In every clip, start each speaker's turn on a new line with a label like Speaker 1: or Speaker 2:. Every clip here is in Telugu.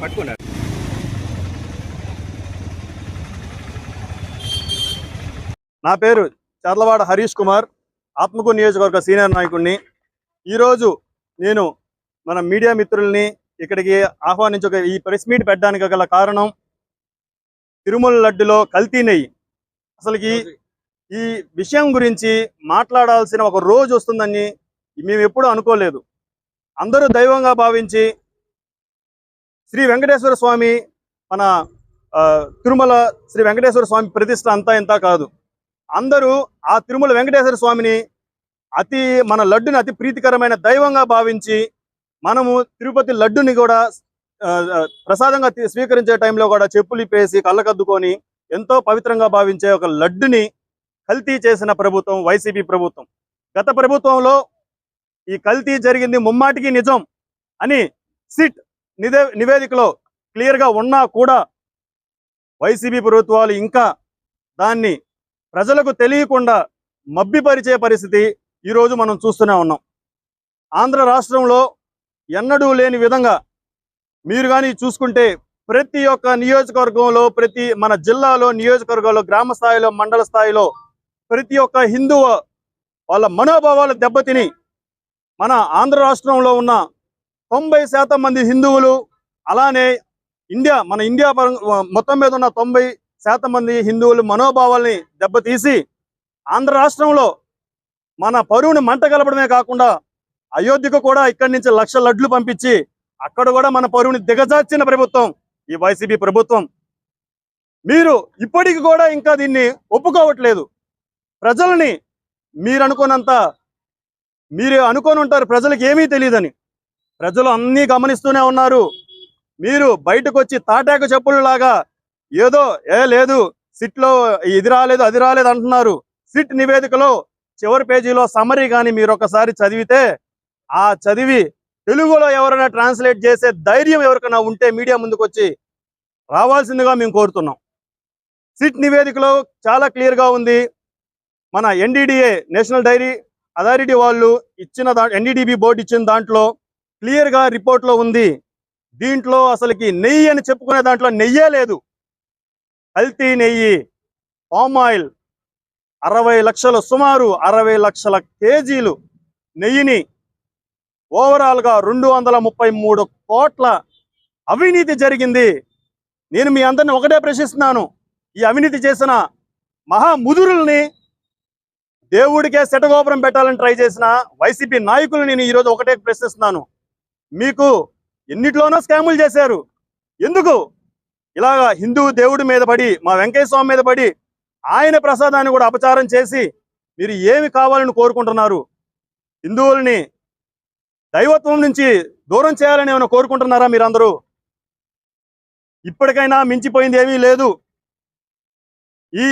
Speaker 1: పట్టుకున్నారు
Speaker 2: నా పేరు చర్లవాడ హరీష్ కుమార్ ఆత్మకూరు నియోజకవర్గ సీనియర్ నాయకుడిని. ఈరోజు నేను మన మీడియా మిత్రుల్ని ఇక్కడికి ఆహ్వానించి ఈ ప్రెస్ మీట్ పెట్టడానికి గల కారణం తిరుమల లడ్డులో కల్తీ నెయ్యి. అసలుకి ఈ విషయం గురించి మాట్లాడాల్సిన ఒక రోజు వస్తుందని మేము ఎప్పుడూ అనుకోలేదు. అందరూ దైవంగా భావించి శ్రీ వెంకటేశ్వర స్వామి మన ఆ, తిరుమల శ్రీ వెంకటేశ్వర స్వామి ప్రతిష్ట అంతా ఇంత కాదు. అందరూ ఆ తిరుమల వెంకటేశ్వర స్వామిని అతి మన లడ్డుని అతి ప్రీతికరమైన దైవంగా భావించి మనము తిరుపతి లడ్డుని కూడా ప్రసాదంగా స్వీకరించే టైంలో కూడా చెప్పులు ఇప్పేసి కళ్ళకద్దుకొని ఎంతో పవిత్రంగా భావించే ఒక లడ్డుని కల్తీ చేసిన ప్రభుత్వం వైసీపీ ప్రభుత్వం. గత ప్రభుత్వంలో ఈ కల్తీ జరిగింది ముమ్మాటికి నిజం అని సిట్ నిదే నివేదికలో క్లియర్గా ఉన్నా కూడా వైసీపీ ప్రభుత్వాలు ఇంకా దాన్ని ప్రజలకు తెలియకుండా మబ్బిపరిచే పరిస్థితి ఈరోజు మనం చూస్తూనే ఉన్నాం. ఆంధ్ర రాష్ట్రంలో ఎన్నడూ లేని విధంగా మీరు కానీ చూసుకుంటే ప్రతి ఒక్క నియోజకవర్గంలో ప్రతి మన జిల్లాలో నియోజకవర్గంలో గ్రామ స్థాయిలో మండల స్థాయిలో ప్రతి ఒక్క హిందువు వాళ్ళ మనోభావాలు దెబ్బతిని మన ఆంధ్ర రాష్ట్రంలో ఉన్న తొంభై శాతం మంది హిందువులు అలానే ఇండియా మన ఇండియా పరంగా మొత్తం మీద ఉన్న తొంభై శాతం మంది హిందువులు మనోభావాల్ని దెబ్బతీసి ఆంధ్ర రాష్ట్రంలో మన పరువుని మంట కలపడమే కాకుండా అయోధ్యకు కూడా ఇక్కడి నుంచి లక్ష లడ్లు పంపించి అక్కడ కూడా మన పరువుని దిగజార్చిన ప్రభుత్వం ఈ వైసీపీ ప్రభుత్వం. మీరు ఇప్పటికి కూడా ఇంకా దీన్ని ఒప్పుకోవట్లేదు. ప్రజల్ని మీరు అనుకున్నంత మీరు అనుకొని ఉంటారు ప్రజలకు ఏమీ తెలియదని. ప్రజలు అన్నీ గమనిస్తూనే ఉన్నారు. మీరు బయటకు వచ్చి తాటాకు చెప్పుల్లాగా ఏదో ఏ లేదు సిట్లో ఇది రాలేదు అది రాలేదు అంటున్నారు. సిట్ నివేదికలో చివరి పేజీలో సమరీ కానీ మీరు ఒకసారి చదివితే ఆ చదివి తెలుగులో ఎవరైనా ట్రాన్స్లేట్ చేసే ధైర్యం ఎవరికైనా ఉంటే మీడియా ముందుకు వచ్చి రావాల్సిందిగా మేము కోరుతున్నాం. సిట్ నివేదికలో చాలా క్లియర్గా ఉంది. మన ఎన్డీడీఏ నేషనల్ డైరీ అథారిటీ వాళ్ళు ఇచ్చిన దా ఎన్డీడీబీ బోర్డు ఇచ్చిన దాంట్లో క్లియర్గా రిపోర్ట్లో ఉంది. దీంట్లో అసలుకి నెయ్యి అని చెప్పుకునే దాంట్లో నెయ్యే లేదు. కల్తీ నెయ్యి పామ్ ఆయిల్ అరవై లక్షలు సుమారు అరవై లక్షల కేజీలు నెయ్యిని ఓవరాల్గా రెండు వందల ముప్పై మూడు కోట్ల అవినీతి జరిగింది. నేను మీ అందరిని ఒకటే ప్రశ్నిస్తున్నాను. ఈ అవినీతి చేసిన మహాముదురుల్ని దేవుడికే శటగోపురం పెట్టాలని ట్రై చేసిన వైసీపీ నాయకులు నేను ఈరోజు ఒకటే ప్రశ్నిస్తున్నాను. మీకు ఎన్నిట్లోనో స్కాములు చేశారు. ఎందుకు? ఇలాగా హిందూ దేవుడి మీద పడి మా వెంకయ్య స్వామి మీద పడి ఆయన ప్రసాదాన్ని కూడా అపచారం చేసి మీరు ఏమి కావాలని కోరుకుంటున్నారు? హిందువుల్ని దైవత్వం నుంచి దూరం చేయాలని ఏమైనా కోరుకుంటున్నారా మీరందరూ? ఇప్పటికైనా మించిపోయింది ఏమీ లేదు. ఈ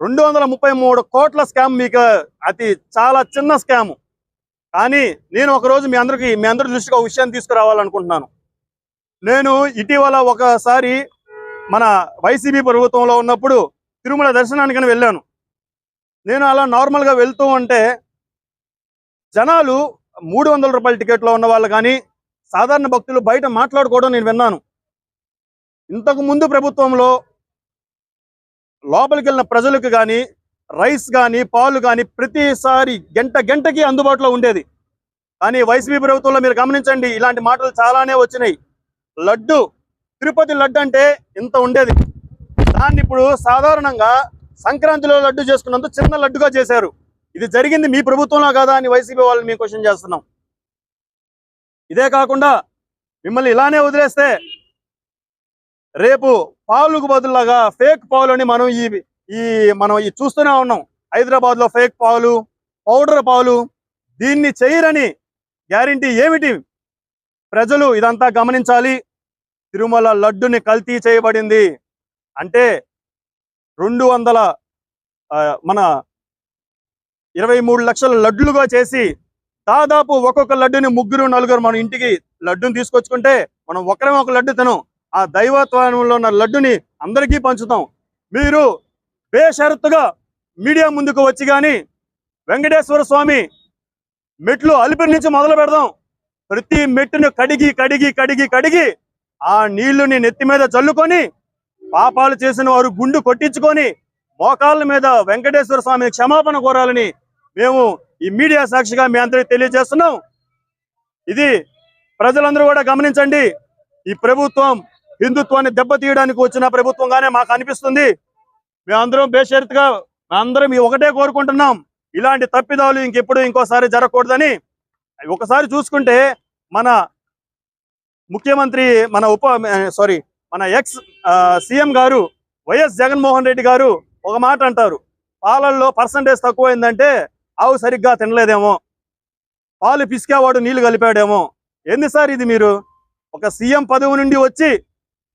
Speaker 2: రెండు వందల ముప్పై మూడు కోట్ల స్కామ్ మీకు అతి చాలా చిన్న స్కామ్. కానీ నేను ఒకరోజు మీ అందరికీ మీ అందరి దృష్టికి ఒక విషయాన్ని తీసుకురావాలనుకుంటున్నాను. నేను ఇటీవల ఒకసారి మన వైసీపీ ప్రభుత్వంలో ఉన్నప్పుడు తిరుమల దర్శనానికని వెళ్ళాను. నేను అలా నార్మల్గా వెళ్తూ ఉంటే జనాలు మూడు వందల రూపాయల టికెట్లో ఉన్న వాళ్ళు కానీ సాధారణ భక్తులు బయట మాట్లాడుకోవడం నేను విన్నాను. ఇంతకు ముందు ప్రభుత్వంలో లోపలికి వెళ్ళిన ప్రజలకు కానీ రైస్ కానీ పాలు కానీ ప్రతిసారి గంట గంటకి అందుబాటులో ఉండేది. కానీ వైసీపీ ప్రభుత్వంలో మీరు గమనించండి ఇలాంటి మాటలు చాలానే వచ్చినాయి. లడ్డు తిరుపతి లడ్డు అంటే ఇంత ఉండేది. దాన్ని ఇప్పుడు సాధారణంగా సంక్రాంతిలో లడ్డు చేసుకున్నందుకు చిన్న లడ్డుగా చేశారు. ఇది జరిగింది మీ ప్రభుత్వంలో కాదా అని వైసీపీ వాళ్ళని మేము క్వశ్చన్ చేస్తున్నాం. ఇదే కాకుండా మిమ్మల్ని ఇలానే వదిలేస్తే రేపు పాలుకు బదులుగా ఫేక్ పాలు అని మనం ఈ ఈ మనం ఈ చూస్తూనే ఉన్నాం. హైదరాబాద్లో ఫేక్ పాలు పౌడర్ పాలు దీన్ని చేయరని గ్యారంటీ ఏమిటి? ప్రజలు ఇదంతా గమనించాలి. తిరుమల లడ్డుని కల్తీ చేయబడింది. అంటే రెండు వందల మన ఇరవై మూడు లక్షల లడ్లుగా చేసి దాదాపు ఒక్కొక్క లడ్డుని ముగ్గురు నలుగురు మన ఇంటికి లడ్డుని తీసుకొచ్చుకుంటే మనం ఒకరే ఒక లడ్డు తినం. ఆ దైవత్వంలో ఉన్న లడ్డుని అందరికీ పంచుతాం. మీరు బేషరతుగా మీడియా ముందుకు వచ్చి కానీ వెంకటేశ్వర స్వామి మెట్లు అలిపిరి నుంచి మొదలు పెడదాం. ప్రతి మెట్టును కడిగి కడిగి కడిగి కడిగి ఆ నీళ్ళుని నెత్తి మీద చల్లుకొని పాపాలు చేసిన వారు గుండు కొట్టించుకొని మోకాళ్ళ మీద వెంకటేశ్వర స్వామి క్షమాపణ కోరాలని మేము ఈ మీడియా సాక్షిగా మీ అందరికి తెలియజేస్తున్నాం. ఇది ప్రజలందరూ కూడా గమనించండి. ఈ ప్రభుత్వం హిందుత్వాన్ని దెబ్బతీయడానికి వచ్చిన ప్రభుత్వంగానే మాకు అనిపిస్తుంది. మేమందరం బేషరత్గా అందరం ఒకటే కోరుకుంటున్నాం. ఇలాంటి తప్పిదాలు ఇంకెప్పుడు ఇంకోసారి జరగకూడదని. ఒకసారి చూసుకుంటే మన ముఖ్యమంత్రి మన ఉప సారీ మన ex CM garu Y S Jaganmohan Reddy garu ఒక మాట అంటారు. పాలల్లో పర్సంటేజ్ తక్కువైందంటే ఆవు సరిగ్గా తినలేదేమో. పాలు పిసికేవాడు నీళ్ళు కలిపాడేమో. ఏంది సార్ ఇది మీరు? ఒక సీఎం పదవి నుండి వచ్చి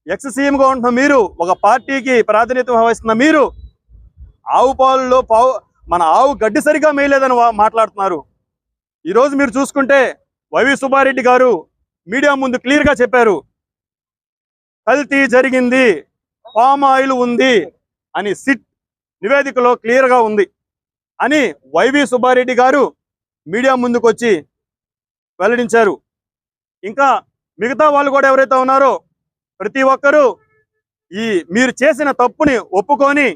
Speaker 2: ఎక్స్ సీఎంగా ఉంటున్న మీరు ఒక పార్టీకి ప్రాతినిధ్యం వహిస్తున్న మీరు ఆవు పాలలో పావు మన ఆవు గడ్డి సరిగా మేయలేదని మాట్లాడుతున్నారు. ఈరోజు మీరు చూసుకుంటే వైవి సుబ్బారెడ్డి గారు మీడియా ముందు క్లియర్గా చెప్పారు. కల్తీ జరిగింది పామ్ ఆయిల్ ఉంది అని సిట్ నివేదికలో క్లియర్గా ఉంది అని వైవి సుబ్బారెడ్డి గారు మీడియా ముందుకు వచ్చి వెల్లడించారు. ఇంకా మిగతా వాళ్ళు కూడా ఎవరైతే ఉన్నారో ప్రతి ఒక్కరూ ఈ మీరు చేసిన తప్పుని ఒప్పుకొని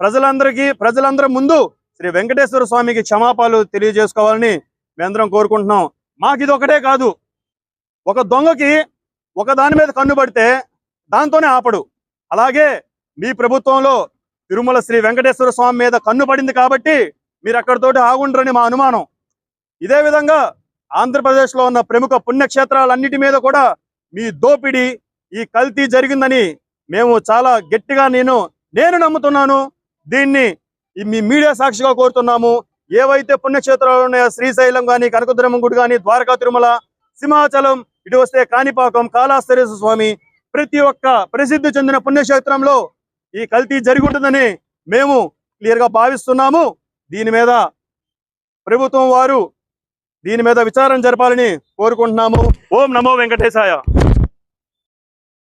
Speaker 2: ప్రజలందరికీ ప్రజలందరి ముందు శ్రీ వెంకటేశ్వర స్వామికి క్షమాపాలు తెలియజేసుకోవాలని మేందరం కోరుకుంటున్నాం. మాకు ఇది ఒకటే కాదు. ఒక దొంగకి ఒక దాని మీద కన్ను పడితే దాంతోనే ఆపడు. అలాగే మీ ప్రభుత్వంలో తిరుమల శ్రీ వెంకటేశ్వర స్వామి మీద కన్ను పడింది కాబట్టి మీరు అక్కడితోటి ఆగుండ్రని మా అనుమానం. ఇదే విధంగా ఆంధ్రప్రదేశ్లో ఉన్న ప్రముఖ పుణ్యక్షేత్రాలన్నిటి మీద కూడా మీ దోపిడీ ఈ కల్తీ జరిగిందని మేము చాలా గట్టిగా నేను నేను నమ్ముతున్నాను. దీన్ని మీ మీడియా సాక్షిగా కోరుతున్నాము. ఏవైతే పుణ్యక్షేత్రాలు ఉన్నాయో శ్రీశైలం కానీ కనకదురమ్మ గుడి కానీ ద్వారకా తిరుమల సింహాచలం ఇటు వస్తే కాణిపాకం కాళాస్తరేశ్వర స్వామి ప్రతి ఒక్క ప్రసిద్ధి చెందిన పుణ్యక్షేత్రంలో ఈ కల్తీ జరిగి ఉంటుందని మేము క్లియర్గా భావిస్తున్నాము. దీని మీద ప్రభుత్వం వారు దీని మీద విచారణ జరపాలని కోరుకుంటున్నాము. ఓం నమో వెంకటేశాయ.